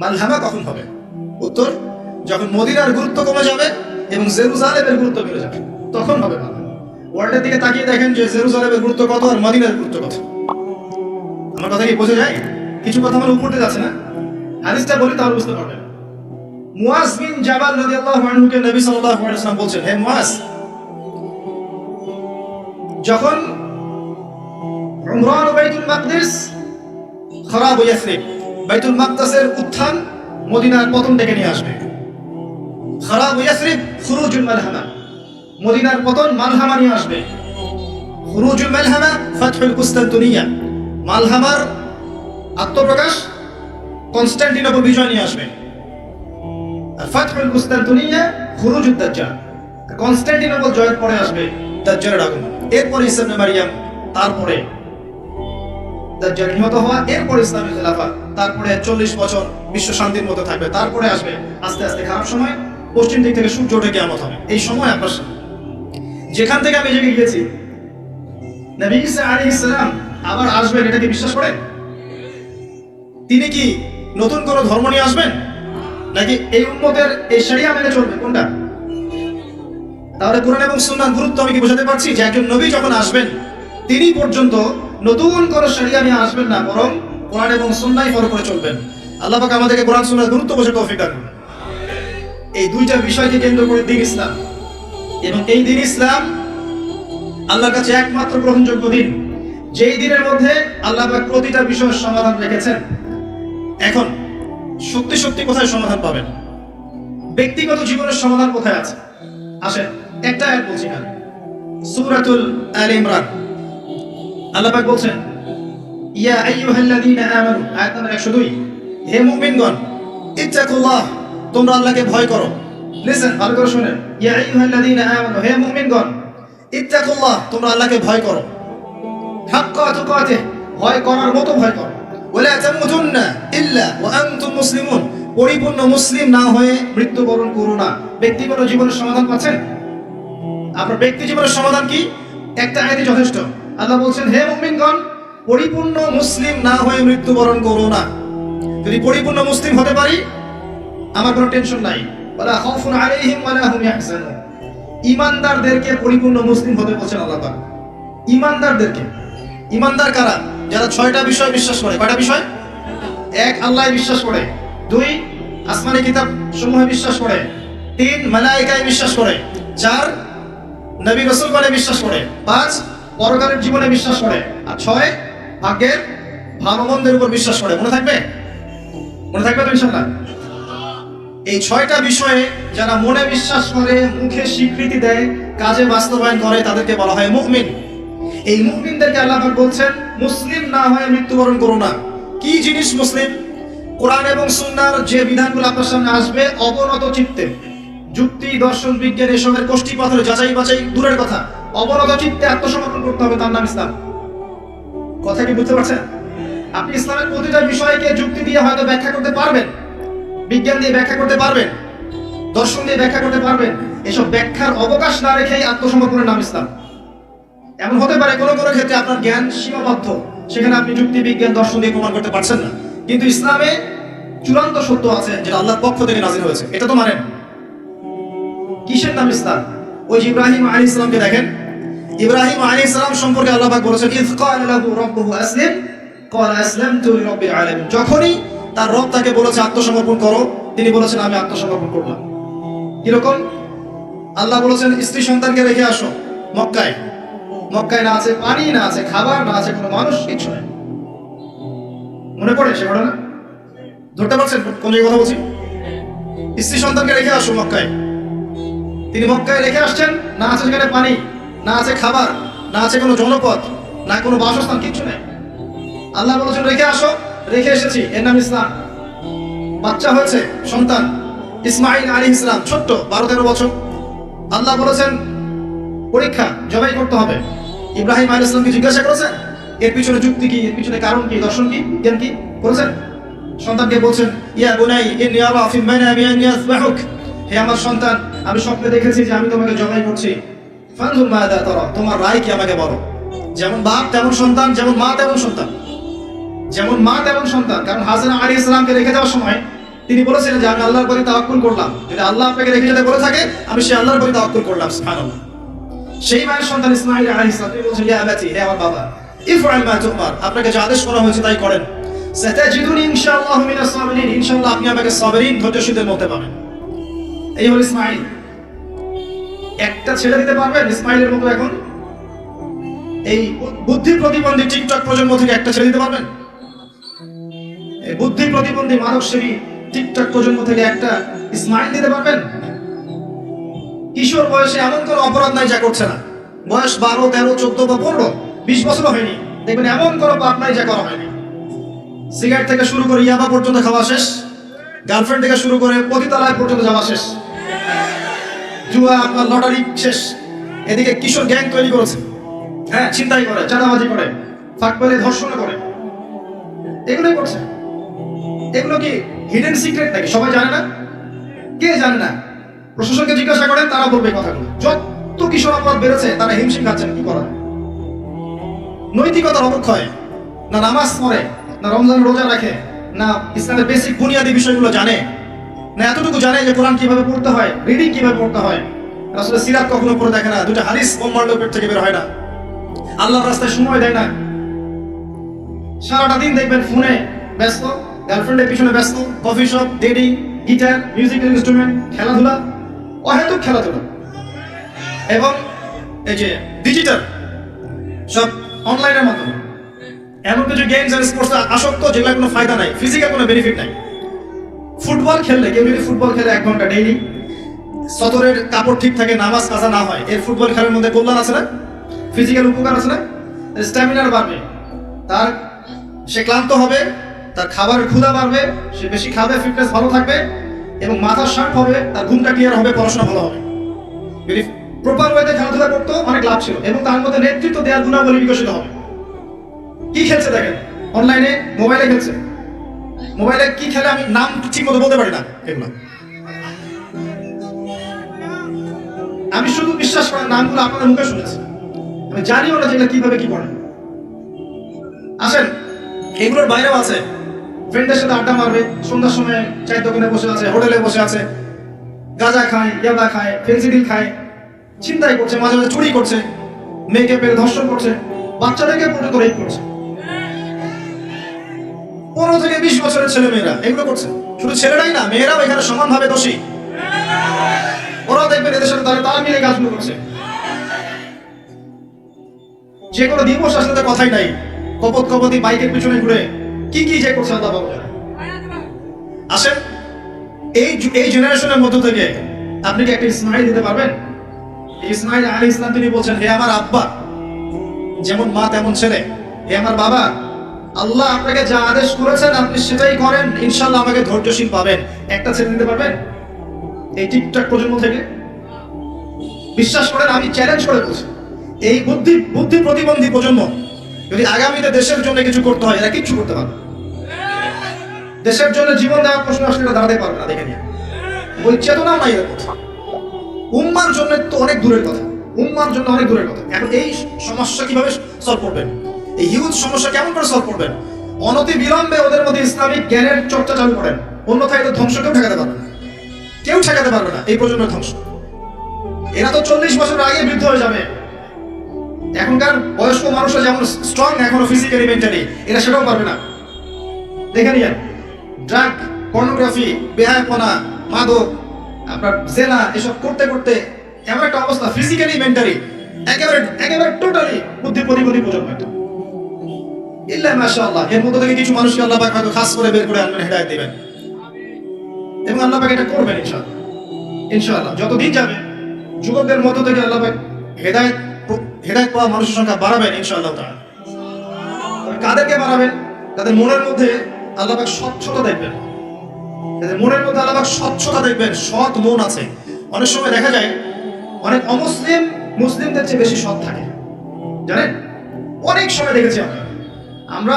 মালহামা কখন হবে? উত্তর, যখন মদিনার গুরুত্ব কমে যাবে এবং জেরুজালেমের গুরুত্ব বেড়ে যাবে, তখন হবে মালহামা ওয়ার্ল্ডের দিকে তাকিয়ে দেখেন যে জেরুজালেমের গুরুত্ব কত আর মদিনার গুরুত্ব কত। আমার কথা কি বোঝা যায়? কিছু কথা আমার উপরে যাচ্ছে না? হাদিসটা বলি তাহলে বুঝতে পারবেন। মুয়াজ বিন জাবাল রাদিয়াল্লাহু আনহুকে নবী সাল্লাল্লাহু আলাইহি বলছেন, হে মুয়াজ যখন উমরান বাইতুল মাকদিস খারাপ ইয়াসরিব বাইতুল মাকদাসের উত্থান মদিনার পতন ডেকে নিয়ে আসবে। খারাপ ইয়াসরিব খুরুজুল মালহামা। মদিনার পতন মালহামা নিয়ে আসবে। খুরুজুল মালহামা ফাতহুল কুস্তান্তুনিয়া মালহামার আত্মপ্রকাশ কনস্ট্যান্টিনোপল বিজয় নিয়ে আসবে। আর ফাতহুল কুস্তান্তুনিয়া খুরুজুদ দাজ্জাল। কনস্ট্যান্টিনোপল জয়ের পরে আসবে দাজ্জালের আগমন। এরপরে ইসলামে মারিয়াম, তারপরে হওয়া, এরপরে ইসলামী খেলাফা তারপরে চল্লিশ বছর বিশ্ব শান্তির মতো থাকবে। তারপরে আসবে আস্তে আস্তে খারাপ সময়, পশ্চিম দিক থেকে সূর্য ওঠে কেমন হবে। এই সময় আপনার যেখান থেকে আমি জেগে গিয়েছি, নবী ঈসা আলাইহিস সালাম আবার আসবেন বিশ্বাস করেন? তিনি কি নতুন কোন ধর্ম নিয়ে আসবেন? নাকি এই উম্মতের এই শরিয়া মেনে চলবে? কোনটা? তাহলে কোরআন এবং সুন্নাহর গুরুত্ব আমি কি বোঝাতে পারছি যে একজন নবী যখন আসবেন, তিনি পর্যন্ত নতুন কোন শরিয়া নিয়ে আসবেন না, বরং কোরআন এবং সুন্নাহই ফলো করে চলবেন। আল্লাহ পাক আমাদেরকে কোরআন সুন্নাহর গুরুত্ব বোঝার তৌফিক দান। এই দুইটা বিষয়কে কেন্দ্র করে দিন ইসলাম। এবং এই দিন ইসলাম আল্লাহর কাছে একমাত্র গ্রহণযোগ্য দিন। যেই দিনের মধ্যে আল্লাহ পাক প্রতিটা বিষয়ের সমাধান রেখেছেন, এখন সত্যি সত্যি কোথায় সমাধান পাবেন? ব্যক্তিগত জীবনের সমাধান কোথায় আছে? আসেন, একটা আয়াত বলছি না সূরাতুল আল ইমরান। আল্লাহ বলছেন, ইয়া আইয়ুহাল্লাযীনা আমানু আয়াত নম্বর 102 হে মুমিনগণ, ইত্তাকুল্লাহ, তোমরা আল্লাহকে ভয় করো। লিসেন ভালো করে শুনেন। ইয়া আইয়ুহাল্লাযীনা আমানু হে মুমিনগণ, ইত্তাকুল্লাহ, তোমরা আল্লাহকে ভয় করো। হাক্কা তুকাতিহ ভয় করার মতো ভয় করো। ওয়ালা তামুতুন্না ইল্লা ওয়া আনতুম মুসলিমুন পরিপূর্ণ মুসলিম না হয়ে মৃত্যুবরণ করো না। ব্যক্তিগত জীবনের সমাধান পাচ্ছেন? আপনার ব্যক্তি জীবনের সমাধান কি? একটা আয়াতই যথেষ্ট। আল্লাহ বলছেন, হে মুমিনগণ, পরিপূর্ণ মুসলিম না হয়ে মৃত্যুবরণ করো না। যদি পরিপূর্ণ মুসলিম হতে পারি, আমার কোনো টেনশন নাই। ওয়ালা খাউফুন আলাইহিম ওয়ালা হুম ইয়াহজানুন। ইমানদারদেরকে পরিপূর্ণ মুসলিম হতে বলছেন আল্লাহ পাক। ইমানদারদেরকে। ইমানদার কারা? যারা ছয়টা বিষয় বিশ্বাস করে। কয়টা বিষয়? এক আল্লাহ বিশ্বাস করে। দুই, আসমানি কিতাব সমূহে বিশ্বাস করে। তিন, মালাইকায় বিশ্বাস করে। চার, নবী রসুল বিশ্বাস করে। পাঁচ পরকালের জীবনে বিশ্বাস করে। আর ছয়, ভাগ্যের ভালো মন্দের উপর বিশ্বাস করে। মনে থাকবে? মনে থাকবে তো এই ছয়টা বিষয়ে যারা মনে বিশ্বাস করে, মুখে স্বীকৃতি দেয়, কাজে বাস্তবায়ন করে, তাদেরকে বলা হয় মুমিন। এই মুমিনদেরকে আল্লাহ বলছেন, মুসলিম না হয়ে মৃত্যুবরণ করো না। কি জিনিস মুসলিম? কোরআন এবং সুন্নাহর যে বিধানগুলো আপনার সামনে আসবে, অবনত চিত্তে। যুক্তি, দর্শন, বিজ্ঞান, এসবের কোষ্ঠী পাথরে যাচাই বাছাই দূরের কথা। অবনত চিত্তে আত্মসমর্পণ করতে হবে, তার নাম ইসলাম। কথা কি বুঝতে পারছেন? আপনি ইসলামের প্রতিটা বিষয়কে যুক্তি দিয়ে হয়তো ব্যাখ্যা করতে পারবেন, বিজ্ঞান দিয়ে ব্যাখ্যা করতে পারবেন, দর্শন দিয়ে ব্যাখ্যা করতে পারবেন, এসব ব্যাখ্যার অবকাশ না রেখেই আত্মসমর্পণের নাম ইসলাম। এমন হতে পারে কোনো কোনো ক্ষেত্রে আপনার জ্ঞান সীমাবদ্ধ, সেখানে আপনি যুক্তি, বিজ্ঞান, দর্শন দিয়ে প্রমাণ করতে পারছেন না। কিন্তু ইসলামে চূড়ান্ত সত্য আছে, যেটা আল্লাহর পক্ষ থেকে নাজির হয়েছে। এটা তো মানেন। কিসের নাম ইসলাম? ওই ইব্রাহিম আলী ইসলামকে দেখেন। ইব্রাহিম আলী ইসলাম সম্পর্কে আল্লাহ পাক বলেছেন আসলিম। যখনই তার রব তাকে বলেছে, আত্মসমর্পণ করো, তিনি বলেছেন, আমি আত্মসমর্পণ করলাম। কীরকম? আল্লাহ বলেছেন, স্ত্রী সন্তানকে রেখে আসো, মক্কায়। মক্কায় না আছে পানি, না আছে খাবার, না আছে কোনো মানুষ, কিছু নেই। মনে পড়ে সে ঘটনা? ধরতে পারছেন? কোন জায়গায় কথা বলছি? স্ত্রী সন্তানকে রেখে আসো মক্কায়। তিনি মক্কায় রেখে আসছেন, না আছে সেখানে পানি। না আছে খাবার, না আছে কোনো জনপথ না কোনো বাসস্থান, কিচ্ছু নেই। আল্লাহ বলেছেন, রেখে আসো, রেখে এসেছি। এর নাম ইসলাম। বাচ্চা হয়েছে, সন্তান ইসমাইল আলী ইসলাম, ছোট্ট, বারো তেরো বছর। আল্লাহ বলেছেন, পরীক্ষা জবাই করতে হবে। ইব্রাহিম আলী ইসলামকে জিজ্ঞাসা করেছেন, এর পিছনে যুক্তি কি? এর পিছনে কারণ কি? দর্শন কি? জ্ঞান কি? করেছেন সন্তানকে বলছেন, ইয়া বুনাই, ইন্নী আরা ফি মানামি হে আমার সন্তান, আমি স্বপ্নে দেখেছি যে আমি তোমাকে জবাই করছি। তোমার রায় কি আমাকে বলো? যেমন বাপ তেমন সন্তান, যেমন মা তেমন সন্তান। যেমন মা তেমন সন্তান। কারণ হাসান আলী ইসলামকে রেখে দেওয়ার সময় তিনি বলেছিলেন যে, আমি আল্লাহর প্রতি তাওয়াক্কুল করলাম। যদি আল্লাহ আপনাকে রেখে যেতে বলে থাকে, আমি সেই আল্লাহর প্রতি তাওয়াক্কুল করলাম সেই মায়ের সন্তান ইসমাইল আলাইহিস সালাম। তিনি বলছেন হে আমার বাবা। আপনাকে যে আদেশ করা হয়েছে, তাই করেন। সাতাজিদুনি ইনশাআল্লাহ মিনাস ইনশাআল্লাহ আপনি আমাকে সাবিরিন ধৈর্যশীলদের মধ্যে পাবেন এই হল ইসমাইল। একটা ছেড়ে দিতে পারবেন ইসমাইলের মতো এখন। এই বুদ্ধি প্রতিবন্ধী টিকটক প্রজন্ম থেকে একটা ছেড়ে দিতে পারবেন বুদ্ধি প্রতিবন্ধী মানবসেবী টিকটক প্রজন্ম থেকে একটা স্মাইল দিতে পারবেন? কিশোর বয়সে এমন কোনো অপরাধ নাই যা করছে না। বয়স বারো, তেরো, চোদ্দ বা পনেরো, বিশ বছর হয়নি। দেখবেন এমন কোনো পাপ নাই যা করা হয়নি। সিগারেট থেকে শুরু করে ইয়াবা পর্যন্ত খাওয়া শেষ। গার্লফ্রেন্ড থেকে শুরু করে পতিতালয় পর্যন্ত যাওয়া শেষ। জুয়া আপনার লটারি শেষ। এদিকে কিশোর গ্যাং তৈরি করেছে। হ্যাঁ চিন্তাই করে, চাঁদাবাজি করে ফাঁক পেলে ধর্ষণ করে। এগুলোই করছে। এগুলো কি হিডেন সিক্রেট নাকি? সবাই জানে না? কে জানে না? প্রশাসনকে জিজ্ঞাসা করেন, তারা বলবে কথাগুলো। যত কিশোর অপরাধ বেড়েছে, তারা হিমশিম খাচ্ছেন, কি করার? নৈতিকতার অবক্ষয়। না নামাজ পড়ে, না রমজান রোজা রাখে, না ইসলামের বেসিক বুনিয়াদী বিষয়গুলো জানে। না, এতটুকু জানে যে কোরআন কীভাবে পড়তে হয় রিডিং কীভাবে পড়তে হয়। আসলে সিরাত কখনো পড়ে দেখে না দুটো হাদিস বোম্বার পেট থেকে বের হয় না। আল্লাহর রাস্তায় সময় দেয় না। সারাটা দিন দেখবেন ফোনে ব্যস্ত গার্লফ্রেন্ডের পিছনে ব্যস্ত coffee shop dating guitar musical instrument খেলাধুলা, অহেতুক খেলাধুলা। এবং এই যে ডিজিটাল সব অনলাইনের মাধ্যমে। এমন কিছু গেমস আর স্পোর্টস আসক্ত যেগুলো কোনো ফায়দা নাই ফিজিক্যাল কোনো বেনিফিট নাই। ফুটবল খেললে কেউ যদি ফুটবল খেলে এক ঘণ্টা ডেইলি সতরের কাপড় ঠিক থাকে, নামাজ কাজা না হয়। এর ফুটবল খেলার মধ্যে কল্যাণ আছে না? ফিজিক্যাল উপকার আছে না? স্ট্যামিনার বাড়বে। তার সে ক্লান্ত হবে, তার খাবারের ক্ষুধা বাড়বে, সে বেশি খাবে ফিটনেস ভালো থাকবে এবং মাথার শার্প হবে, তার ঘুমটা ক্লিয়ার হবে, পড়াশোনা ভালো হবে। যদি প্রপার ওয়েতে খেলাধুলা করতো, অনেক লাভ ছিল এবং তার মধ্যে নেতৃত্ব দেওয়ার গুণাবলী বিকশিত হবে। কি খেলছে দেখেন? অনলাইনে মোবাইলে খেলছে। মোবাইলে কি খেলে আমি নাম ঠিক মতো বলতে পারি না? এগুলো। আমি শুধু বিশ্বাস করার নামগুলো আপনাদের মুখে শুনেছি। আমি জানিও না যেগুলো কীভাবে কি করে। আসেন, এগুলোর বাইরেও আছে। ফ্রেন্ডের সাথে আড্ডা মারবে, সন্ধ্যার সময় চায়ের দোকানে বসে আছে, হোটেলে বসে আছে। গাঁজা খায়, ইয়াবা খায় ফেন্সিডিল খায়। চিন্তাই করছে, মাঝে মাঝে চুরি করছে, মেয়েকে পেরে ধর্ষণ করছে, বাচ্চাদেরকে পর্যন্ত রেপ করছে। পনেরো থেকে বিশ বছরের ছেলে মেয়েরা এগুলো করছে। শুধু ছেলেরাই না, মেয়েরাও এখানে সমানভাবে দোষী। ওরাও দেখবেন এদের সাথে তারা তারা মিলে কাজগুলো করছে। যে কোনো দিবস আসলে কথাই নাই। কপত কপতি বাইকের পিছনে ঘুরে কি কি যে করছে আল্লাহ বাবু আসেন, এই এই জেনারেশনের মধ্য থেকে আপনি কি একটা ইসমাইল দিতে পারবেন? ইসমাইল আলী ইসলাম তিনি বলছেন, হে আমার আব্বা, যেমন মা তেমন ছেলে। হে আমার বাবা আল্লাহ আপনাকে যা আদেশ করেছেন আপনি সেটাই করেন ইনশাল্লাহ আমাকে ধৈর্যশীল পাবেন। একটা ছেলে দিতে পারবেন? এই টিকটক প্রজন্ম থেকে? বিশ্বাস করেন, আমি চ্যালেঞ্জ করে বলছি। এই বুদ্ধি বুদ্ধি প্রতিবন্ধী প্রজন্ম, যদি আগামীতে দেশের জন্য কিছু করতে হয়, এরা কিচ্ছু করতে পারবে। দেশের জন্য জীবন দেওয়ার প্রশ্ন আসলে দাঁড়াতে পারবে না, দেখে নিয়ে। ওই চেতনাও নাই উম্মার জন্য তো অনেক দূরের কথা। উম্মার জন্য অনেক দূরের কথা। এখন এই সমস্যা কীভাবে সলভ করবেন? এই হিউজ সমস্যা কেমন করে সলভ করবেন? অনতি বিলম্বে ওদের মধ্যে ইসলামিক জ্ঞানের চর্চা চালু করেন। অন্যথায় এদের ধ্বংস কেউ ঠেকাতে পারবে না। কেউ ঠেকাতে পারবে না এই প্রজন্মের ধ্বংস। এরা তো চল্লিশ বছর আগে বৃদ্ধ হয়ে যাবে। এখনকার বয়স্ক মানুষরা যেমন স্ট্রং এখনও ফিজিক্যালি মেন্টালি এরা সেটাও পারবে না। দেখে নিয়ে ড্রাগ পর্নোগ্রাফি বেহায়পনা, মাদক, আপনার জেনা, এসব করতে করতে এমন একটা অবস্থা ফিজিক্যালি মেন্টালি একেবারে একেবারে টোটালি বুদ্ধি প্রতিপদী প্রজন্ম ইল্লা মাশাআল্লাহ। এর মধ্যে থেকে কিছু মানুষকে আল্লাহ পাক হয়তো খাস করে বের করে আনবেন, হেদায়েত দিবেন। এবং আল্লাহ পাক এটা করবেন ইনশাআল্লাহ। ইনশাআল্লাহ। যত দিন যাবে, যুবকদের মধ্য থেকে আল্লাহ পাক হেদায়েত হেদায়েত পাওয়া মানুষের সংখ্যা বাড়াবেন ইনশাআল্লাহ তাআলা। কাদেরকে বাড়াবেন? তাদের মনের মধ্যে আল্লাহ পাক স্বচ্ছতা দেখবেন। তাদের মনের মধ্যে আল্লাহ পাক স্বচ্ছতা দেখবেন, সৎ মন আছে। অনেক সময় দেখা যায়, অনেক অমুসলিম, মুসলিমদের চেয়ে বেশি সৎ থাকে। জানেন? অনেক সময় দেখেছি আমরা। আমরা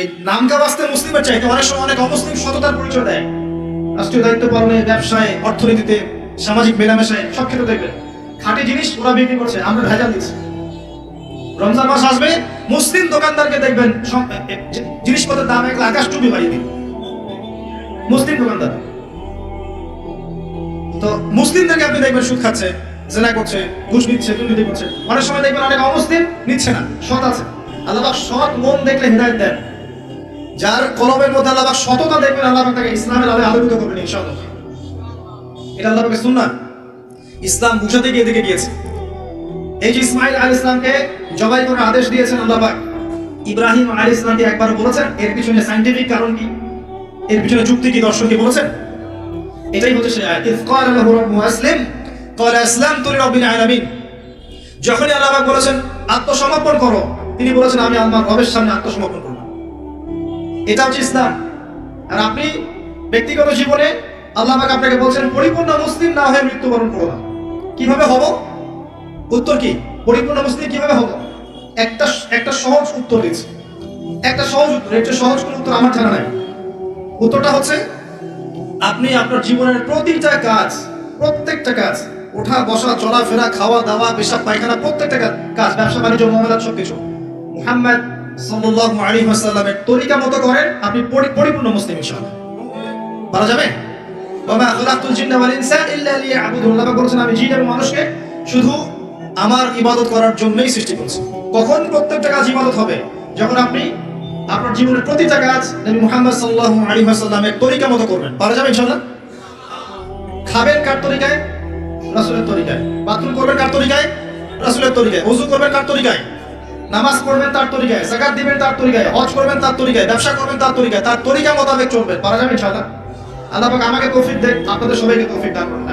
এই নামকা বাস্তে মুসলিমের চাইতে অনেক সময় অনেক অমুসলিম সততার পরিচয় দেয়। রাষ্ট্রীয় দায়িত্ব পালনে, ব্যবসায়, অর্থনীতিতে, সামাজিক মেলামেশায়, সব ক্ষেত্রে দেখবেন, খাঁটি জিনিস ওরা বিক্রি করছে, আমরা ভেজাল দিচ্ছি। রমজান মাস আসবে, মুসলিম দোকানদারকে দেখবেন জিনিসপত্রের দাম একলা আকাশ টুপি বাড়িয়ে দিন মুসলিম দোকানদার। তো মুসলিমদেরকে আপনি দেখবেন, সুদ খাচ্ছে, জেনা করছে, ঘুষ নিচ্ছে, দুর্নীতি করছে। অনেক সময় দেখবেন অনেক অমুসলিম নিচ্ছে না, সৎ আছে। আল্লাহ সৎ মন দেখলে হৃদায়ত দেন। যার কলমের মধ্যে আল্লাহ সততা দেখবেন, আল্লাহ তাকে ইসলামের আলোয় আলোকিত করবেন, ইনশাআল্লাহ। এটা আল্লাহ পাকের সুন্নাহ ইসলাম বুঝাতে গিয়ে এদিকে গিয়েছে। এই যে ইসমাইল আল ইসলামকে জবাই করার আদেশ দিয়েছেন আল্লাহ ইব্রাহিম আল ইসলামকে একবার বলেছেন, এর পিছনে সাইন্টিফিক কারণ কি? এর পিছনে যুক্তি কি দর্শক কি বলেছেন? এটাই হচ্ছে সে আয়াত। ইফ ক্বালা লাহু রাব্বুহু আসলিম, ক্বালা আসলামতু লিরাব্বিল আলামিন। যখনই আল্লাহ বলেছেন, আত্মসমর্পণ করো। তিনি বলেছেন, আমি আল্লাহর রবের সামনে আত্মসমর্পণ করব। এটা হচ্ছে ইসলাম। আর আপনি ব্যক্তিগত জীবনে আল্লাহ আপনাকে বলছেন, পরিপূর্ণ মুসলিম না হয়ে মৃত্যুবরণ করো না। কীভাবে হব? উত্তর কি? পরিপূর্ণ মুসলিম কীভাবে হব? একটা একটা সহজ উত্তর দিচ্ছি। একটা সহজ উত্তর, একটা সহজ কোন উত্তর আমার জানা নাই। উত্তরটা হচ্ছে, আপনি আপনার জীবনের প্রতিটা কাজ, প্রত্যেকটা কাজ ওঠা বসা, চলাফেরা, খাওয়া, দাওয়া, পেশাব, পায়খানা, প্রত্যেকটা কাজ, ব্যবসা, বাণিজ্য মহলাত সবকিছু মুহাম্মদ সাল্লাল্লাহু আলাইহি ওয়াসাল্লামের তরিকা মতো করেন, আপনি পরিপূর্ণ মুসলিম ইনশাআল্লাহ। পারা যাবে? ওমা খালাকতুল জিন্না ওয়াল ইনসা ইল্লা লিয়াবুদুন আল্লাহ বলেছেন, আমি জিন এবং মানুষকে শুধু আমার ইবাদত করার জন্যই সৃষ্টি করেছি। কখন প্রত্যেকটা কাজ ইবাদত হবে? যখন আপনি আপনার জীবনের প্রতিটা কাজ নবী মুহাম্মদ সাল্লাল্লাহু আলাইহি ওয়াসাল্লামের তরিকা মতো করবেন। পারা যাবে ইনশাআল্লাহ? খাবেন কার তরিকায়? রাসূলের তরিকায়। বাথরুম করবেন কার তরিকায়? রাসূলের তরিকায়। ওযু করবেন কার তরিকায়? নামাজ পড়বেন তার তরিকায় যাকাত দিবেন তার তরিকায়, হজ করবেন তার তরিকায়, ব্যবসা করবেন তার তরিকায়, তার তরিকা মোতাবেক চলবেন পারা যাবে ইনশাআল্লাহ। আল্লাহ পাক আমাকে তৌফিক আপনাদের সবাইকে তৌফিক দান করুন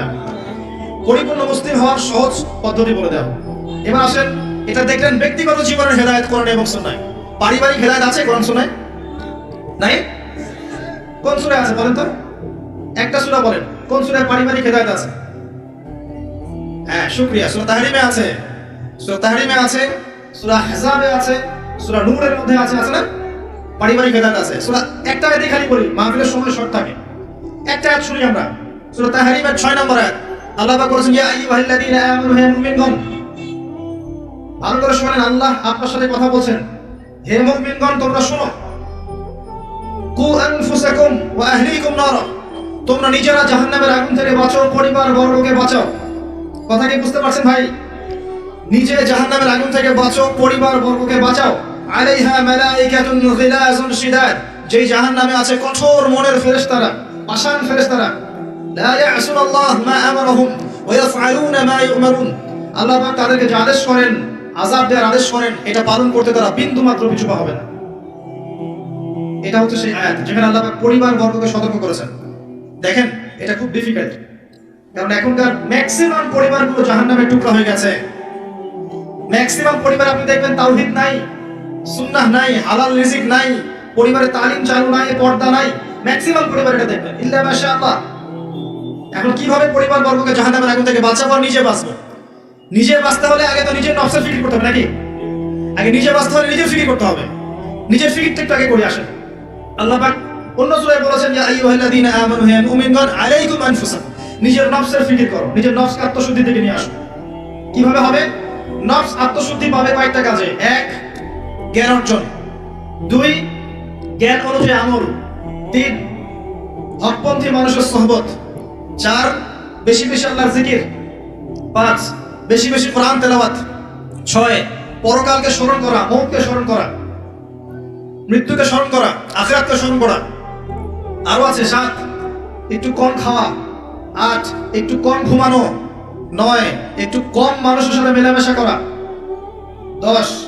পরিপূর্ণ মুসলিম হওয়ার সহজ পদ্ধতি বলে দেওয়া এবার আসেন, এটা দেখলেন ব্যক্তিগত জীবনের কোরআন এবং সুন্নাহ পারিবারিক আছে কোরআন সুন্নাহ নাই? কোন সূরা আছে বলেন তো? একটা সূরা বলেন, কোন সূরায় পারিবারিক হেদায়েত আছে? হ্যাঁ শুকরিয়া। সূরা আছে। সূরা আছে সূরা হিজাবে আছে, সূরা নূরের মধ্যে আছে আছে না? পারিবারিক আছে। সূরা একটা আয়াতই খালি মাহফিলের সময় থাকে। একটা আয়াত শুনি আমরা, সূরা তাহরিমের 6 নম্বর আয়াত। আল্লাহ পাক বলেছেন, ইয়া আইয়ুহাল্লাযীনা আমানু, হে মুমিনগণ। ভালো করে শুনেন, আল্লাহ আপনার সাথে কথা বলছেন। হে মুমিনগণ, তোমরা শোনো। কু আনফুসাকুম ওয়া আহলিকুম নারা। তোমরা নিজেরা জাহান্নামের আগুন থেকে বাঁচো পরিবার বর্গকে বাঁচাও। কথা কি বুঝতে পারছেন ভাই? নিজে জাহান্নামের আগুন থেকে বাঁচাও, পরিবার বর্গকে বাঁচাও। আলাইহা মালাইকাতুন গিলাজুন যেই আছে কঠোর মনের ফেরেশতারা, পাষাণ ফেরেশতারা। লা ইয়াসুন আল্লাহ মা ওয়া ইয়াফআলুনা মা ইউমারুন। আল্লাহ পাক তাদেরকে আদেশ করেন, আযাব দেওয়ার আদেশ করেন, এটা পালন করতে তারা বিন্দু মাত্র পিছু হবে না। এটা হচ্ছে সেই আয়াত যেখানে আল্লাহ পাক পরিবার বর্গকে সতর্ক করেছেন। দেখেন, এটা খুব ডিফিকাল্ট কারণ এখনকার ম্যাক্সিমাম পরিবারগুলো জাহান্নামের টুকরা হয়ে গেছে। ম্যাক্সিমাম পরিবার আপনি দেখবেন তাওহীদ নাই, সুন্নাহ নাই, হালাল রিজিক নাই, পরিবারে তালিম চালু নাই, পর্দা নাই ম্যাক্সিমাম পরিবার এটা দেখবেন। ইল্লা মাশাআল্লাহ। এখন কীভাবে পরিবার বর্গকে জাহান্নামের আগুন থেকে বাঁচাবো নিজে বাঁচবো? নিজে বাঁচতে হলে আগে তো নিজের নফসের ফিকির করতে হবে নাকি? আগে নিজে বাঁচতে হলে নিজের ফিকির করতে হবে। নিজের ফিকিরটা একটু আগে করে আসেন। আল্লাহ পাক অন্য সূরায় বলেছেন, ইয়া আইয়ুহাল্লাযীনা আমানু হে মুমিনগণ, আলাইকুম আনফুসাকুম। নিজের নফসের ফিকির করো, নিজের নফসকে আত্মশুদ্ধি থেকে নিয়ে আসো। কীভাবে হবে? নফস আত্মশুদ্ধি পাবে কয়েকটা কাজে। এক, জ্ঞান অর্জন। দুই, জ্ঞান অনুযায়ী আমল। তিন, হকপন্থী মানুষের সহবত। চার, বেশি বেশি আল্লাহর জিকির। পাঁচ, বেশি বেশি কোরআন তেলাওয়াত। ছয়, পরকালকে স্মরণ করা মৌতকে স্মরণ করা। মৃত্যুকে স্মরণ করা, আখিরাতকে স্মরণ করা। আরও আছে, সাত, একটু কম খাওয়া। আট, একটু কম ঘুমানো। নয়, একটু কম মানুষের সাথে মেলামেশা করা। দশ,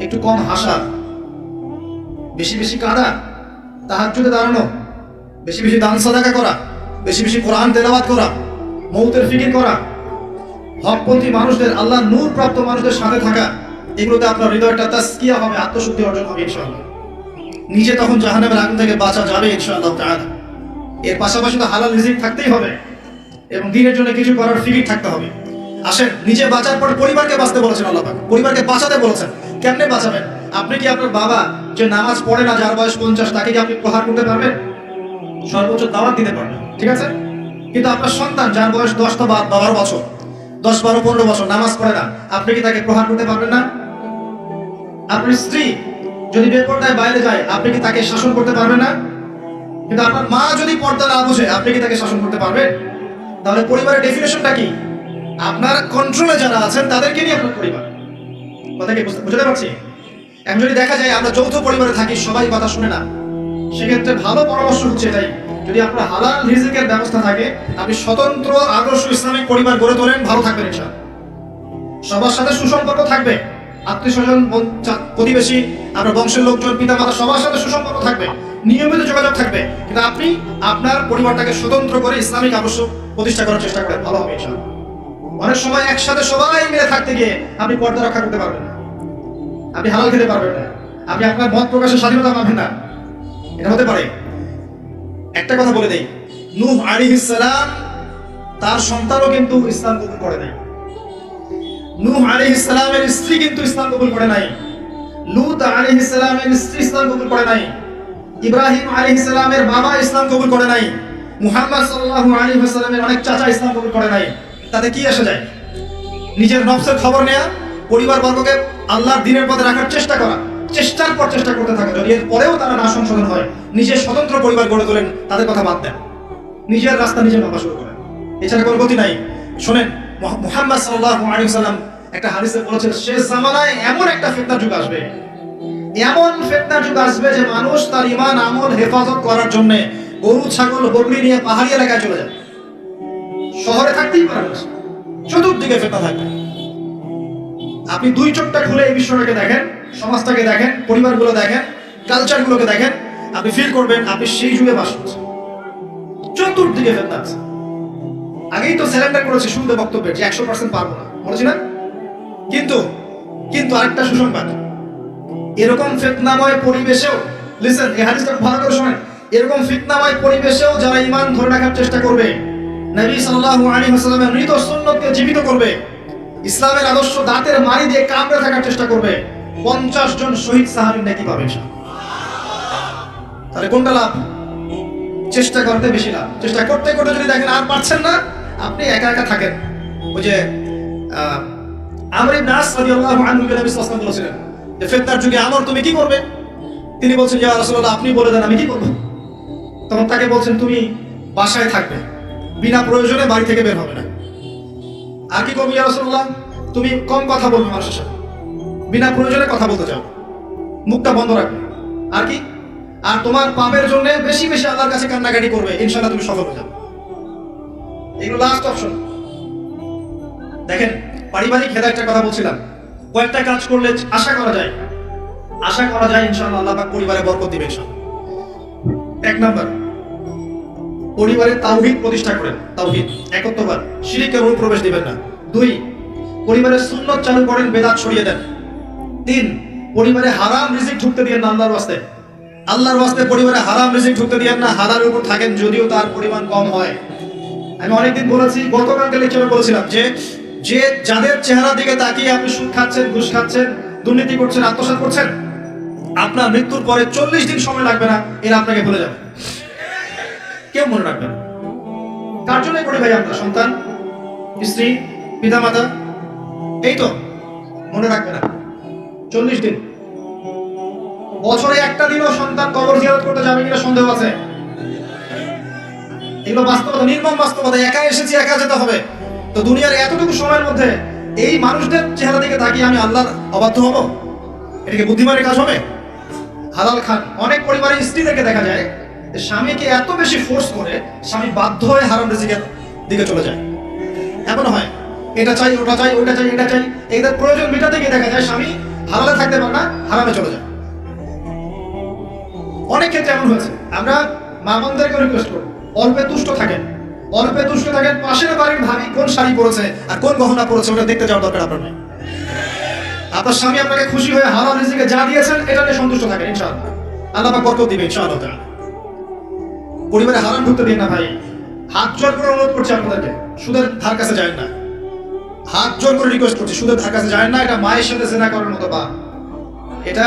একটু কম হাসা। বেশি বেশি কাঁদা, তাহাজ্জুদে দাঁড়ানো। বেশি বেশি দান সাদাকা করা। বেশি বেশি কোরআন তেলাওয়াত করা। মৌতের ফিকির করা। হকপন্থী মানুষদের আল্লাহ নূর প্রাপ্ত মানুষদের সাথে থাকা। এগুলোতে আপনার হৃদয়টা তাস্কিয়া হবে, আত্মশুদ্ধি অর্জন হবে, ইনশাআল্লাহ। নিজে তখন জাহান্নামের আগুন থেকে বাঁচা যাবে, ইনশাআল্লাহ তাআলা। এর পাশাপাশি তো হালাল রিজিক থাকতেই হবে। এবং দিনের জন্য কিছু করার ফিকির থাকতে হবে। আসেন, নিজে বাঁচার পর পরিবারকে বাঁচতে বলেছেন আল্লাহ পরিবারকে বাঁচাতে বলেছেন। কেমনে বাঁচাবেন? আপনি কি আপনার বাবা যে নামাজ পড়ে না, যার বয়স পঞ্চাশ, তাকে কি আপনি প্রহার করতে পারবেন? সর্বোচ্চ দাওয়াত দিতে পারবেন। ঠিক আছে? কিন্তু আপনার সন্তান, যার বয়স দশটা বা বারো বছর, দশ, বারো, পনেরো বছর, নামাজ পড়ে না, আপনি কি তাকে প্রহার করতে পারবেন না? আপনার স্ত্রী যদি বেপর্দায় বাইরে যায়, আপনি কি তাকে শাসন করতে পারবেন না? কিন্তু আপনার মা যদি পর্দা না বুঝে, আপনি কি তাকে শাসন করতে পারবেন? তাহলে পরিবারের ডেফিনেশনটা কি? আপনার কন্ট্রোলে যারা আছেন, তাদেরকে নিয়ে আপনার পরিবার। কথা কি বুঝতে- পারছি? এখন যদি দেখা যায় আমরা যৌথ পরিবারে থাকি, সবাই কথা শুনে না, সেক্ষেত্রে ভালো পরামর্শ হচ্ছে এটাই। যদি আপনার হালাল রিজিকের ব্যবস্থা থাকে, আপনি স্বতন্ত্র, আদর্শ ইসলামিক পরিবার গড়ে তোলেন, ভালো থাকবেন ইনশাআল্লাহ। সবার সাথে সুসম্পর্ক থাকবে। আত্মীয় স্বজন প্রতিবেশী, আপনার বংশের লোকজন পিতা মাতা সবার সাথে সুসম্পর্ক থাকবে। নিয়মিত যোগাযোগ থাকবে। কিন্তু আপনি আপনার পরিবারটাকে স্বতন্ত্র করে ইসলামিক আদর্শ প্রতিষ্ঠা করার চেষ্টা করেন। ভালো হবে অনেক সময় একসাথে সবাই মিলে থাকতে গিয়ে আপনি পর্দা রক্ষা করতে পারবেন না। আপনি হালাল খেতে পারবেন না। আপনি আপনার মত প্রকাশের স্বাধীনতা পাবেন না। এটা হতে পারে। একটা কথা বলে দেই। নূহ আলাইহিস সালাম তার সন্তানও কিন্তু ইসলাম কবুল করে নাই। নূহ আলাইহিস সালামের স্ত্রী কিন্তু ইসলাম কবুল করে নাই। লূত আলাইহিস সালামের স্ত্রী ইসলাম কবুল করে নাই। ইব্রাহিম আলাইহিস সালামের বাবা ইসলাম কবুল করে নাই। মুহাম্মদ সাল্লাল্লাহু আলাইহি ওয়াসাল্লামের অনেক চাচা ইসলাম কবুল করে নাই। তাতে কি আসে যায়? নিজের নফসের খবর নেয়া পরিবার বর্গকে আল্লাহর দিনের পথে রাখার চেষ্টা করা, চেষ্টার পর চেষ্টা করতে থাকে যদি এর পরেও তারা না সংশোধন হয় নিজের স্বতন্ত্র পরিবার গড়ে তোলেন, তাদের কথা বাদ দেন। নিজের রাস্তা নিজে মাপা শুরু করেন। এছাড়া কোনো গতি নাই। শোনেন, মুহ- মুহাম্মদ সাল্লাল্লাহু আলাইহি ওয়াসাল্লাম একটা হাদিসে বলেছেন শেষ জামানায় এমন একটা ফিতনার যুগ আসবে এমন ফিতনার যুগ আসবে যে মানুষ তার ইমান আমল, হেফাজত করার জন্য গরু, ছাগল, বকরি নিয়ে পাহাড়ি এলাকায় চলে যাবে শহরে থাকতেই পারে চতুর্দিকে ফেতনা থাকবে। আপনি দুই চোখটা খুলে এই বিশ্বটাকে দেখেন, সমাজটাকে দেখেন, পরিবারগুলো দেখেন কালচারগুলোকে দেখেন, আপনি ফিল করবেন আপনি সেই যুগে বাস করছেন। চতুর্দিকে ফেতনা আছে। আগেই তো স্যালেন্ডার করেছি, শুনতে বক্তব্যের যে একশো পার্সেন্ট পারব না। বলেছি না? কিন্তু কিন্তু আরেকটা সুসংবাদ। এরকম ফিতনাময় পরিবেশেও লিসেন এই হাদিসটা ভালো করে শোনেন। এরকম ফিতনাময় পরিবেশেও যারা ঈমান ধরে রাখার চেষ্টা করবে নবী সাল্লাল্লাহু আলাইহি ওয়াসাল্লামের মৃত সুন্নতকে জীবিত করবে ইসলামের আদর্শ দাঁতের মারি দিয়ে কামড়ে থাকার চেষ্টা করবে পঞ্চাশ জন শহীদ সাহাবীর নাকি পাবে। তাহলে কোনটা লাভ? চেষ্টা করতে বেশি লাভ। চেষ্টা করতে করতে যদি দেখেন আর পারছেন না আপনি একা একা থাকেন। ওই যে আহ, আমর ইবনে আস রাদিয়াল্লাহু আনহু নবী সাল্লাল্লাহু আলাইহি ওয়াসাল্লাম বলেছিলেন ফিতনার যুগে আমর তুমি কি করবে? তিনি বলছেন, ইয়া রাসূলুল্লাহ, আপনি বলে দেন, আমি কি করব? তখন তাকে বলছেন, তুমি বাসায় থাকবে। বিনা প্রয়োজনে বাড়ি থেকে বের হবে না। আর কি করবে ইয়া রাসূলুল্লাহ? তুমি কম কথা বলবে মানুষের সাথে। বিনা প্রয়োজনে কথা বলতে চাও। মুখটা বন্ধ রাখবে আর কি? আর তোমার পাপের জন্য বেশি বেশি আল্লাহর কাছে কান্নাকাটি করবে। ইনশাআল্লাহ তুমি সফল হয়ে যাবে। এগুলো লাস্ট অপশন দেখেন, পারিবারিক হেদায়তের কথা বলছিলাম। কয়েকটা কাজ করলে আশা করা যায়। আশা করা যায় ইনশাআল্লাহ আল্লাহ পাক পরিবারে বরকত দিবে এক নাম্বার, পরিবারে তাওহীদ প্রতিষ্ঠা করেন। তাওহীদ, একত্ববাদ, শিরিকের অনুপ্রবেশ দিবেন না। দুই পরিবারের সুন্নত চালু করেন, বেদাত ছড়িয়ে দেন। তিন, পরিবারে হারাম রিজিক ঢুকতে দিয়েন না আল্লাহর ওয়াস্তে। আল্লাহর ওয়াস্তে পরিবারে হারাম রিজিক ঢুকতে দিয়েন না, হালালের উপর থাকেন, যদিও তার পরিমাণ কম হয়। আমি অনেকদিন বলেছি, গতকালকে লেকচারে বলেছিলাম যে যে যাদের চেহারা দিকে তাকিয়ে আপনি সুদ খাচ্ছেন, ঘুষ খাচ্ছেন, দুর্নীতি করছেন, আত্মসাৎ করছেন, আপনার মৃত্যুর পরে চল্লিশ দিন সময় লাগবে না, এরা আপনাকে ভুলে যাবে। কেউ মনে রাখবে না। কার জন্য করি ভাই আপনার সন্তান? স্ত্রী, পিতামাতা? এই তো, মনে রাখবে না। চল্লিশ দিন। বছরে একটা দিনও সন্তান কবর জিয়ারত করতে যাবে কিনা সন্দেহ আছে? এগুলো বাস্তবতা, নির্মম বাস্তবতা একা এসেছি, একা যেতে হবে। তো দুনিয়ার এতটুকু সময়ের মধ্যে এই মানুষদের চেহারা দিকে তাকিয়ে আমি আল্লাহর অবাধ্য হব? এটা কি বুদ্ধিমানের কাজ হবে? হালাল খান, অনেক পরিবারের স্ত্রীদেরকে দেখা যায় স্বামীকে এত বেশি ফোর্স করে স্বামী বাধ্য হয়ে হারাম রিজিকের দিকে চলে যায়। এমন হয়, এটা চাই, ওটা চাই ওটা চাই, এটা চাই, এদের প্রয়োজন মেটাতে গিয়ে দেখা যায় স্বামী হালালে থাকতে পারে না, হারামে চলে যায়। অনেক ক্ষেত্রে এমন হয়েছে, আমরা মা বোনদেরকে রিকোয়েস্ট করব অল্পে তুষ্ট থাকেন। অল্পে তুষ্ট থাকেন, পাশের বাড়ির ভাবি কোন শাড়ি পরেছে আর কোন গহনা পরেছে, ওটা দেখতে যাওয়ার দরকার আপনার আপনার স্বামী আপনাকে খুশি হয়ে হালাল রিজিকে যা দিয়েছেন, এটা নিয়ে সন্তুষ্ট থাকেন, ইনশাআল্লাহ। আল্লাহ পাক বরকত দিবে ইনশাআল্লাহ। পরিবারে হারাম ঢুকতে দিন না ভাই। হাত জোর করে অনুরোধ করছি আপনাদেরকে, সুদের ধার কাছে যায় না। হাত জোর করে রিকোয়েস্ট করছি, সুদের ধার কাছে যায় না, এটা মায়ের সাথে জেনা করার মতো পাপ। এটা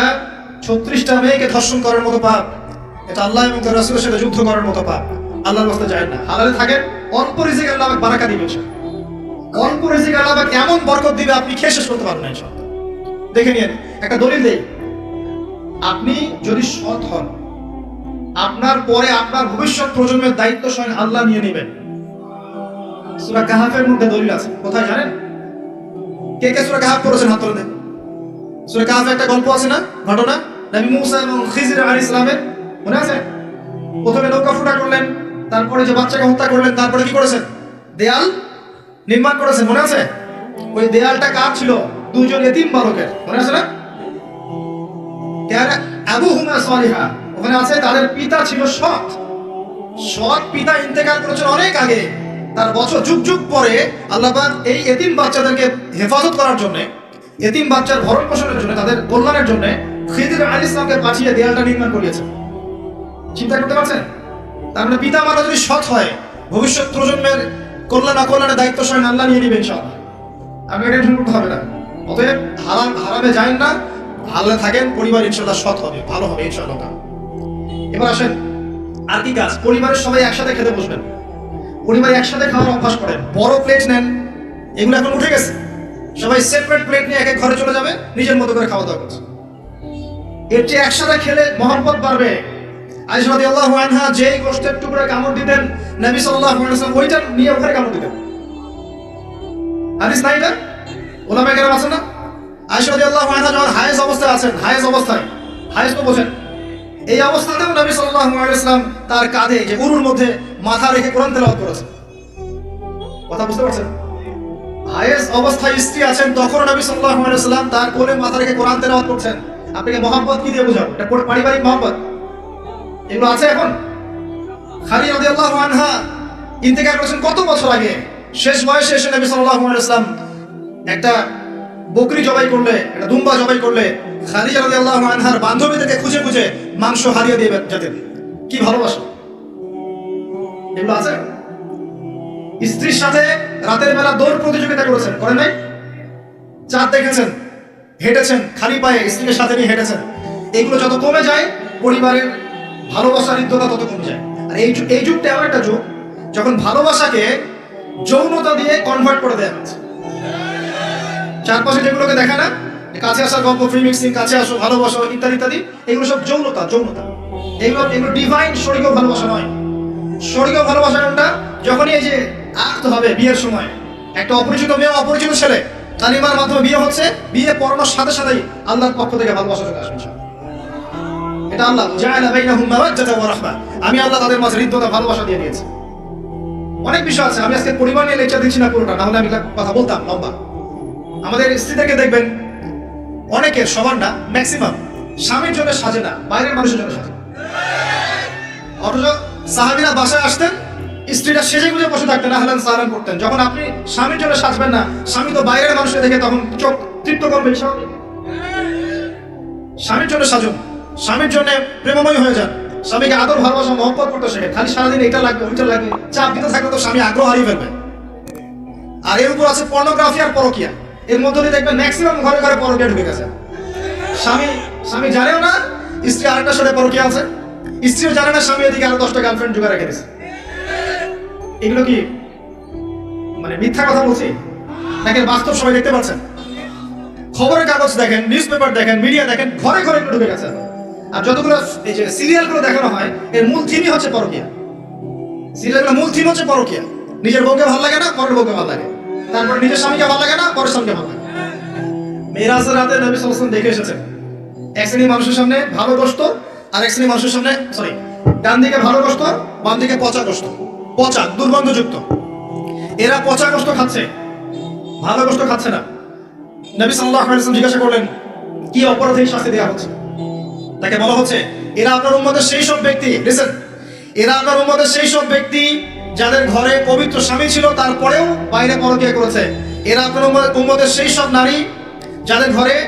ছত্রিশটা মেয়েকে ধর্ষণ করার মতো পাপ। এটা আল্লাহ এবং তার রাসূলের সাথে যুদ্ধ করার মতো পাপ। আল্লাহর রাস্তায় যায় না। হালালে থাকেন অল্প রিজিক আল্লাহ পাক বারাকা দিবে। অল্প রিজিক আল্লাহ পাক এমন বরকত দিবে আপনি খেয়ে শেষ করতে পারবেন না দেখে নিন একটা দলিল দেই। আপনি যদি সৎ হন, আপনার পরে আপনার ভবিষ্যৎ প্রজন্মের দায়িত্ব স্বয়ং আল্লাহ নিয়ে নেবেন। সূরা কাহাফের মধ্যে দলিল আছে, কোথায় জানেন? কে কে সূরা কাহাফ পড়েছেন হাত তুলে সূরা কাহাফে একটা গল্প আছে না, ঘটনা? নবী মুসা এবং খিজির আলাইহিস সালামের, মনে আছে? প্রথমে নৌকা ফুটা করলেন তারপরে যে বাচ্চাকে হত্যা করলেন, তারপরে কি করেছেন? দেয়াল নির্মাণ করেছেন, মনে আছে? ওই দেয়ালটা কার ছিল? দুজন এতিম বালকের, মনে আছে না? আবু হুমা ওখানে আছে, তাদের পিতা ছিল সৎ। সৎ পিতা ইন্তেকাল করেছেন অনেক আগে। তার বছর যুগ যুগ পরে আল্লাহ এই এতিম বাচ্চাদেরকে হেফাজত করার জন্য, এতিম বাচ্চার ভরণ পোষণের জন্য, তাদের কল্যাণের জন্য খিদির আলী ইসলামকে পাঠিয়ে দেয়ালটা নির্মাণ করিয়েছেন। চিন্তা করতে পারছেন? তার মানে পিতা মাতা যদি সৎ হয়, ভবিষ্যৎ প্রজন্মের কল্যাণ অকল্যাণের দায়িত্ব স্বয়ং আল্লাহ নিয়ে নেবেন সব আপনাকে টেনশন করতে হবে না। অতএব হারাম, হারামে যান না। ভালো থাকেন, পরিবার ইনশাল্লাহ সৎ হবে, ভালো হবে ইনশাল্লাহ এবার আসেন, আর কি কাজ? পরিবারের সবাই একসাথে খেতে বসবেন। পরিবার একসাথে খাওয়ার অভ্যাস করেন। বড় প্লেট নেন। এগুলো এখন উঠে গেছে। সবাই সেপারেট প্লেট নিয়ে এক এক ঘরে চলে যাবে, নিজের মতো করে খাওয়া দাওয়া করছে। এর চেয়ে একসাথে খেলে মহব্বত বাড়বে। আয়েশা রাদিয়াল্লাহু আনহা যেই গোশতের টুকরা কামড় দিতেন, নবী সাল্লাল্লাহু আলাইহি ওয়াসাল্লাম ওইটা নিয়ে ওখানে কামড় দিতেন। হাদিস নাই এটা? ওলামা কেরাম আছেন না? আয়েশা রাদিয়াল্লাহু আনহা যখন হায়েজ অবস্থায় আছেন, হায়েজ অবস্থায়, হায়েজ তো বোঝেন। এই অবস্থাতেও নবী সাল্লাল্লাহু আলাইহি ওয়াসাল্লাম তার কাঁধে যে উরুর মধ্যে মাথা রেখে কোরআন তেলাওয়াত করেছেন। কথা বুঝতে পারছেন? হায়েজ অবস্থায় স্ত্রী আছেন, তখন নবী সাল্লাল্লাহু আলাইহি ওয়াসাল্লাম তার কোলে মাথা রেখে কোরআন তেলাওয়াত করছেন। আপনাকে মহব্বত কি দিয়ে বোঝাবো? এটা পারিবারিক মহব্বত? এগুলো আছে এখন? খালি রাদিয়াল্লাহু আনহা ইন্তেকাল করেছেন কত বছর আগে? শেষ বয়সে এসে নবী সাল্লাল্লাহু আলাইহি একটা বকরি জবাই করলে, একটা দুম্বা জবাই করলে খালিজা রাদিয়াল্লাহু আনহার বান্ধবীদেরকে খুঁজে খুঁজে মাংস হারিয়ে দিয়ে যেতেন কি ভালোবাসা? এগুলো আছে? স্ত্রীর সাথে রাতের বেলা দৌড় প্রতিযোগিতা করেছেন, করেন নাই? চাঁদ দেখেছেন, হেঁটেছেন, খালি পায়ে স্ত্রীকে সাথে নিয়ে হেঁটেছেন। এগুলো যত কমে যায়, পরিবারের ভালোবাসার হৃদ্যতা তত কমে যায়। আর এই এই যুগটা এমন একটা যুগ, যখন ভালোবাসাকে যৌনতা দিয়ে কনভার্ট করে দেওয়া হচ্ছে চারপাশে যেগুলোকে দেখা না কাছে আসার গল্প ফ্রি মিক্সিং কাছে আসো, ভালোবাসো, ইত্যাদি ইত্যাদি, এগুলো সব যৌনতা যৌনতা। এগুলো এগুলো ডিভাইন স্বর্গীয় ভালোবাসা নয়। স্বর্গীয় ভালোবাসা কোনটা? যখনই এই যে আক্ত হবে বিয়ের সময়, একটা অপরিচিত মেয়ে, অপরিচিত ছেলে কালিমার মাধ্যমে বিয়ে হচ্ছে, বিয়ে পড়ানোর সাথে সাথেই আল্লাহর পক্ষ থেকে ভালোবাসা চলে আসবে। এটা আল্লাহ জাআলা বাইনাহুম মাওয়াজ্জাতা ওয়া রাহমা আমি আল্লাহ তাদের মাঝে হৃদ্যতা ভালোবাসা দিয়ে দিয়েছি। অনেক বিষয় আছে আমি আজকে পরিবার নিয়ে লেকচার দিচ্ছি না পুরোটা না হলে আমি কথা বলতাম লম্বা। আমাদের স্ত্রীদেরকে দেখবেন অনেকের সবার না ম্যাক্সিমাম স্বামীর জন্য সাজে না বাইরের মানুষের জন্য সাজে। অথচ সাহাবিরা বাসায় আসতেন স্ত্রীরা সেজে গুজে বসে থাকতেন আহলান সাহারান করতেন। যখন আপনি স্বামীর জন্য সাজবেন না স্বামী তো বাইরের মানুষকে দেখে তখন চোখ তৃপ্ত করবে স্বামীর জন্য সাজুন। স্বামীর জন্য প্রেমময় হয়ে যান। স্বামীকে আদর, ভালোবাসা, মহব্বত করতে শেখে খালি সারাদিন এটা লাগবে, ওইটা লাগবে। চাপ দিতে থাকলে তো স্বামী আগ্রহ হারিয়ে ফেলবে। আর এর উপর আছে পর্নোগ্রাফি আর পরকিয়া। এর মধ্য দেখবেন ম্যাক্সিমাম ঘরে ঘরে পরকিয়া ঢুকে গেছে। স্বামী স্বামী জানেও না, স্ত্রী আরেকটার সাথে পরকিয়া আছে। স্ত্রীও জানে না, স্বামী এদিকে আরও দশটা গার্লফ্রেন্ড জোগাড় রেখে দিয়েছে। এগুলো কি মানে মিথ্যা কথা বলছি? দেখেন বাস্তব সবাই দেখতে পাচ্ছেন? খবরের কাগজ দেখেন নিউজ পেপার দেখেন মিডিয়া দেখেন, ঘরে ঘরে ঢুকে গেছে। আর যতগুলো এই যে সিরিয়ালগুলো দেখানো হয়, এর মূল থিমই হচ্ছে পরকিয়া। সিরিয়ালগুলো মূল থিম হচ্ছে পরকিয়া। নিজের বউকে ভালো লাগে না, পরের বউকে ভালো লাগে। তারপর নিজের স্বামীকে ভালো লাগে না, পরের স্বামীকে ভালো লাগে মেয়েরাজের রাতে নবী সাল্লাল্লাহু দেখে এসেছেন। এক শ্রেণির মানুষের সামনে ভালো গোস্ত, আর এক শ্রেণির মানুষের সামনে সরি ডান দিকে ভালো গোস্ত, বাম দিকে পচা গোস্ত। পচা, দুর্গন্ধযুক্ত। এরা পচা গোস্ত খাচ্ছে, ভালো গোস্ত খাচ্ছে না। নবী ওয়াসাল্লাম জিজ্ঞাসা করলেন, কি অপরাধে শাস্তি দেওয়া হচ্ছে? তাকে বলা হচ্ছে, এরা আপনার উম্মতের সেই সব ব্যক্তি। লিসেন এরা আপনার উম্মতের সেই সব ব্যক্তি যাদের ঘরে পবিত্র স্বামী ছিল, তারপরেও বাইরে পরকিয়া করেছে। এরা আপনার উম্মত- উম্মতের সেই সব নারী যাদের ঘরে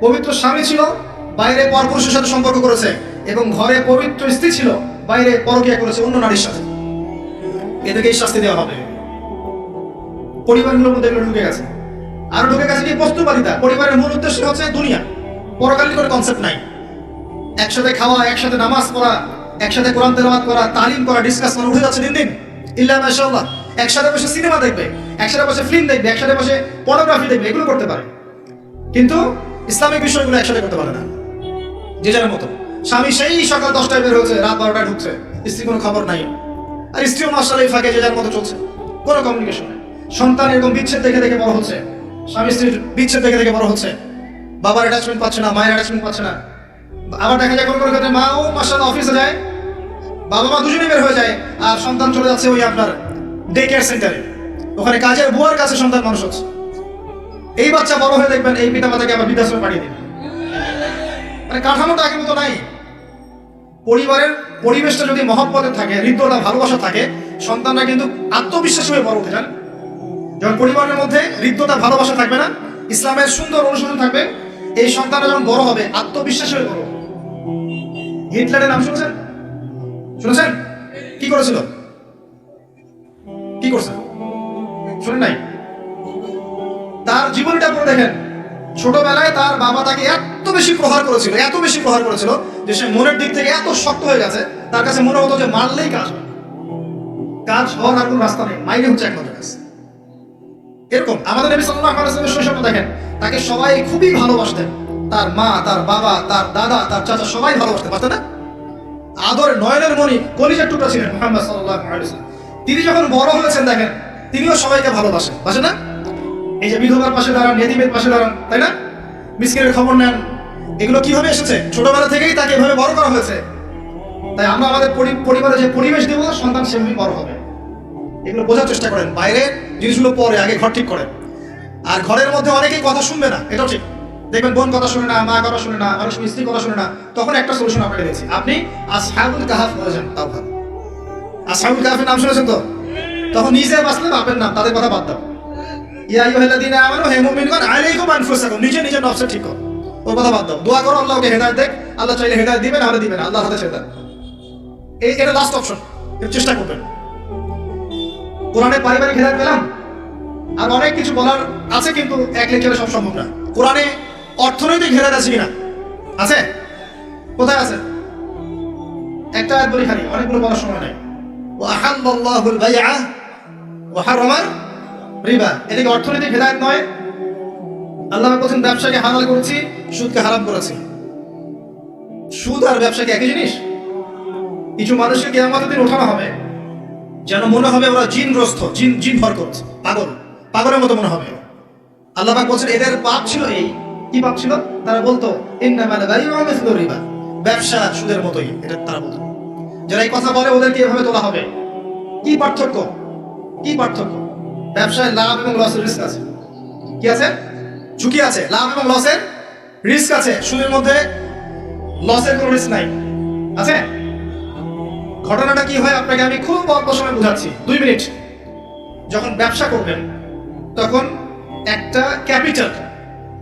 পবিত্র স্বামী ছিল, বাইরে পরপুরুষের সাথে সম্পর্ক করেছে এবং ঘরে পবিত্র স্ত্রী ছিল, বাইরে পরকিয়া করেছে অন্য নারীর সাথে। এদেরকে এই শাস্তি দেওয়া হবে। পরিবারগুলোর মধ্যে এগুলো ঢুকে গেছে। আর ঢুকে গেছে কি? বস্তুবাদিতা। পরিবারের মূল উদ্দেশ্য হচ্ছে দুনিয়া। পরকালীন কোনো কনসেপ্ট নাই। একসাথে খাওয়া, একসাথে নামাজ পড়া, একসাথে কোরআন তেলাওয়াত করা, তালিম করা ডিসকাস করা, উঠে যাচ্ছে দিন দিন। ইল্লা মাশাআল্লাহ। একসাথে বসে সিনেমা দেখবে, একসাথে বসে ফিল্ম দেখবে, একসাথে বসে পর্নোগ্রাফি দেখবে, এগুলো করতে পারে। কিন্তু ইসলামিক বিষয়গুলো একসাথে করতে পারে না। যে যার মতো। স্বামী সেই সকাল দশটায় বের হয়েছে, রাত বারোটায় ঢুকছে স্ত্রী কোনো খবর নাই। আর স্ত্রীও মাসাল এই ফাঁকে যে যার মতো চলছে। কোনো কমিউনিকেশন সন্তান এরকম বিচ্ছেদ দেখে দেখে বড় হচ্ছে। স্বামী স্ত্রীর বিচ্ছেদ দেখে দেখে বড় হচ্ছে। বাবার অ্যাটাচমেন্ট পাচ্ছে না, মায়ের অ্যাটাচমেন্ট পাচ্ছে না। আবার দেখা যায় কোনো কোনো ক্ষেত্রে মাও মাসাল অফিসে যায় বাবা মা দুজনে বের হয়ে যায় আর সন্তান চলে যাচ্ছে ওই আপনার ডে কেয়ার সেন্টারে ওখানে কাজের বুয়ার কাছে সন্তান মানুষ হচ্ছে। এই বাচ্চা বড় হয়ে দেখবেন এই পিতা মাতাকে আবার বৃদ্ধাশ্রমে পাঠিয়ে দিন মানে কাঠামোটা আগের মতো নাই। পরিবারের পরিবেশটা যদি মহব্বতে থাকে, হৃদয়টা ভালোবাসা থাকে, সন্তানরা কিন্তু আত্মবিশ্বাসী হয়ে বড় উঠে যান যখন পরিবারের মধ্যে হৃদয়টা ভালোবাসা থাকবে না, ইসলামের সুন্দর অনুশীলন থাকবে এই সন্তানরা যখন বড় হবে, আত্মবিশ্বাসী হয়ে বড় হিটলারের নাম শুনেছেন? শুনেছেন? কি করেছিল? কি করছে? শুনেন নাই? তার জীবনটা পড়ে দেখেন। ছোটবেলায় তার বাবা তাকে এত বেশি প্রহার করেছিল, এত বেশি প্রহার করেছিল যে সে মনের দিক থেকে এত শক্ত হয়ে গেছে, তার কাছে মনে হতো যে মারলেই কাজ কাজ হওয়ার আর কোনো রাস্তা নেই মাইলে হচ্ছে একমাত্র কাজ এরকম। আমাদের নবী সাল্লাল্লাহু আলাইহি ওয়াসাল্লামের শৈশবটা দেখেন। তাকে সবাই খুবই ভালোবাসতেন। তার মা, তার বাবা, তার দাদা, তার চাচা সবাই ভালোবাসতেন, পারতেন না? আদর নয়নের মণি কলিজার টুকরা ছিলেন মুহাম্মদ ওয়াসাল্লাম। তিনি যখন বড় হয়েছেন, দেখেন, তিনিও সবাইকে ভালোবাসেন বাসেন না? এই যে বিধবার পাশে দাঁড়ান এতিমের পাশে দাঁড়ান, তাই না? মিসকিনের খবর নেন। এগুলো কীভাবে এসেছে? ছোটবেলা থেকেই তাকে এভাবে বড় করা হয়েছে। তাই আমরা আমাদের পরিবারে যে পরিবেশ দেবো, সন্তান সেভাবেই বড় হবে। এগুলো বোঝার চেষ্টা করেন বাইরে জিনিসগুলো পরে, আগে ঘর ঠিক করেন। আর ঘরের মধ্যে অনেকেই কথা শুনবে না, এটাও ঠিক। দেখবেন বোন কথা শুনে না, মা কথা শুনে না অনেক স্ত্রী কথা শুনে না, তখন একটা সলিউশন আপনাকে দিয়েছি। আপনি আসহাবুল কাহাফ বলেছেন তাও ভালো। আসহাবুল কাহাফের নাম শুনেছেন তো? তখন নিজে বাঁচলে বাপের নাম, তাদের কথা বাদ দাও। ইয়া আইয়ুহাল্লাযীনা আমানু, হে মুমিনগণ, আলাইকুম আনফুসাকুম, নিজে নিজের নফসে ঠিক করো। ওর কথা বাদ দাও। দোয়া করো, আল্লাহকে হেদায়েত দেখ। আল্লাহ চাইলে হেদায়েত দিবেন আর দিবেন আল্লাহ হাতে দেন। এই, এটা লাস্ট অপশন চেষ্টা করবেন। কোরআনে পারিবারিক হেদায়েত পেলাম? আর অনেক কিছু বলার আছে, কিন্তু এক লেকচারে সব সম্ভব না। কোরআনে অর্থনৈতিক হেদায়েত আছে কিনা? আছে? কোথায় আছে? একটা আয়াত বলি খালি, অনেকগুলো বলার সময় নাই। ওয়াহাল্লাহুল বাইআ ওয়া হারামার রিবা। এদিকে অর্থনৈতিক হেদায়েত নয়? আল্লাহ বলছেন, ব্যবসাকে হালাল করেছি, সুদকে হারাম করেছি। সুদ আর ব্যবসাকে একই জিনিস? কিছু মানুষকে কেয়ামতের দিন ওঠানো হবে, যেন মনে হবে ওরা জিনগ্রস্ত, জিন জিন ভর করছে পাগল। পাগলের মতো মনে হবে। আল্লাহ পাক বলছেন, এদের পাপ ছিল এই। কি পাপ ছিল? তারা বলতো রিবা। ব্যবসা সুদের মতোই, এটা তারা বলতো। যারা এই কথা বলে, ওদেরকে এভাবে তোলা হবে। কি পার্থক্য? কি পার্থক্য? ব্যবসায় লাভ এবং লসের রিস্ক আছে। কি আছে? ঝুঁকি আছে। লাভ এবং লসের রিস্ক আছে। সুদের মধ্যে লসের কোনো রিস্ক নাই। আছে? ঘটনাটা কি হয়? আপনাকে আমি খুব অল্প সময় বুঝাচ্ছি। দুই মিনিট। যখন ব্যবসা করবেন তখন একটা ক্যাপিটাল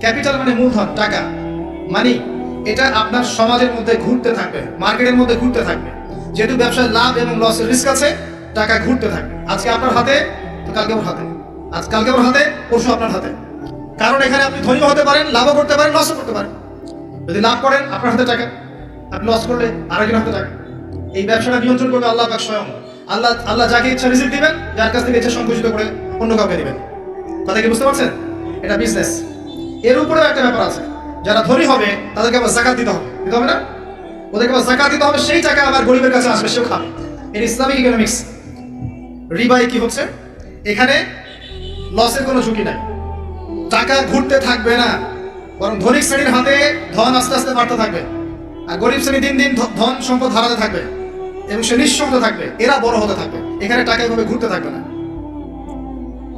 ক্যাপিটাল মানে মূলধন, টাকা মানি এটা আপনার সমাজের মধ্যে ঘুরতে থাকবে, মার্কেটের মধ্যে ঘুরতে থাকবে। যেহেতু ব্যবসায় লাভ এবং লসের রিস্ক আছে, টাকা ঘুরতে থাকবে। আজকে আপনার হাতে, তো কালকে আমার হাতে। আজ কালকে ওর হাতে, পরশু আপনার হাতে। কারণ এখানে আপনি ধনীও হতে পারেন, লাভও করতে পারেন লসও করতে পারেন। যদি লাভ করেন, আপনার হাতে টাকা। আপনি লস করলে আরেকজন হাতে টাকা। এই ব্যবসাটা নিয়ন্ত্রণ করবে আল্লাহ পাক স্বয়ং। আল্লাহ আল্লাহ যাকে ইচ্ছা রিজিক দিবেন, যার কাছ থেকে ইচ্ছা সংকুচিত করে অন্য কাউকে দিবেন। কথা কি বুঝতে পারছেন? এটা বিজনেস এর উপরেও একটা ব্যাপার আছে। যারা ধনী হবে, তাদেরকে আবার জাকাত দিতে হবে। দিতে হবে না? ওদেরকে আবার জাকাত দিতে হবে, সেই টাকা আবার গরিবের কাছে আসবে, সেও খাবে। এটা ইসলামিক ইকোনমিক্স রিবাই কি হচ্ছে? এখানে লসের কোনো ঝুঁকি নাই। টাকা ঘুরতে থাকবে না। বরং ধনিক শ্রেণির হাতে ধন আস্তে আস্তে বাড়তে থাকবে। আর গরিব শ্রেণি দিন দিন ধন সম্পদ হারাতে থাকবে। এবং সে নিঃসঙ্গ থাকবে। এরা বড় হতে থাকবে। এখানে টাকা এভাবে ঘুরতে থাকবে না।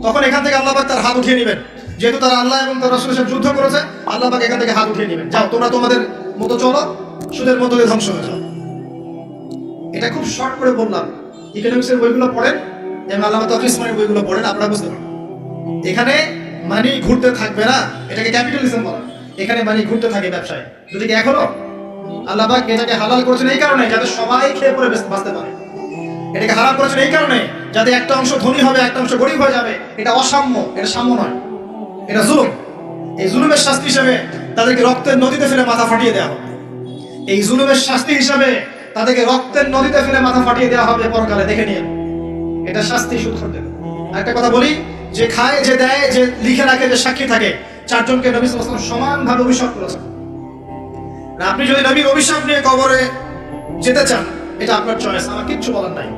তখন এখান থেকে আল্লাহ তার হাত উঠিয়ে নেবেন। যেহেতু তারা আল্লাহ এবং তার রাসূলের সাথে যুদ্ধ করেছে, আল্লাহ পাক এখান থেকে হাত উঠিয়ে নেবেন। যাও, তোমরা তোমাদের মতো চলো, সুদের মতো ধ্বংস হয়ে যাও। এটা খুব শর্ট করে বললাম। ইকোনমিক্সের বইগুলো পড়েন, এবং আল্লাহ তফিস বইগুলো পড়েন, আপনারা বুঝতে পারবেন। এখানে মানি ঘুরতে থাকবে না, এটাকে ক্যাপিটালিজম বলা। এখানে মানি ঘুরতে থাকে ব্যবসায়। যদি এখনও? আল্লাহ এটাকে হালাল করেছেন এই কারণে, যাতে সবাই খেয়ে পরে বেঁচে- বাঁচতে পারে। এটাকে হারাম করেছেন এই কারণে যাতে একটা অংশ ধনী হবে, একটা অংশ গরিব হয়ে যাবে, এটা অসাম্য, এটা সাম্য নয়। এটা জুলুম। এই জুলুমের শাস্তি হিসেবে তাদেরকে রক্তের নদীতে ফেলে মাথা ফাটিয়ে দেওয়া হবে। এই জুলুমের শাস্তি হিসাবে তাদেরকে রক্তের নদীতে ফেলে মাথা ফাটিয়ে দেওয়া হবে, পরকালে দেখে নিয়ে। এটা শাস্তি সুদ করতে একটা কথা বলি, যে খায়, যে দেয়, যে লিখে রাখে, যে সাক্ষী থাকে, চারজনকে নবী আলাইহি ওয়াসাল্লাম সমানভাবে অভিশাপ করেছেন। আপনি যদি নবীর অভিশাপ নিয়ে কবরে যেতে চান, এটা আপনার চয়েস আমার কিচ্ছু বলার নাই।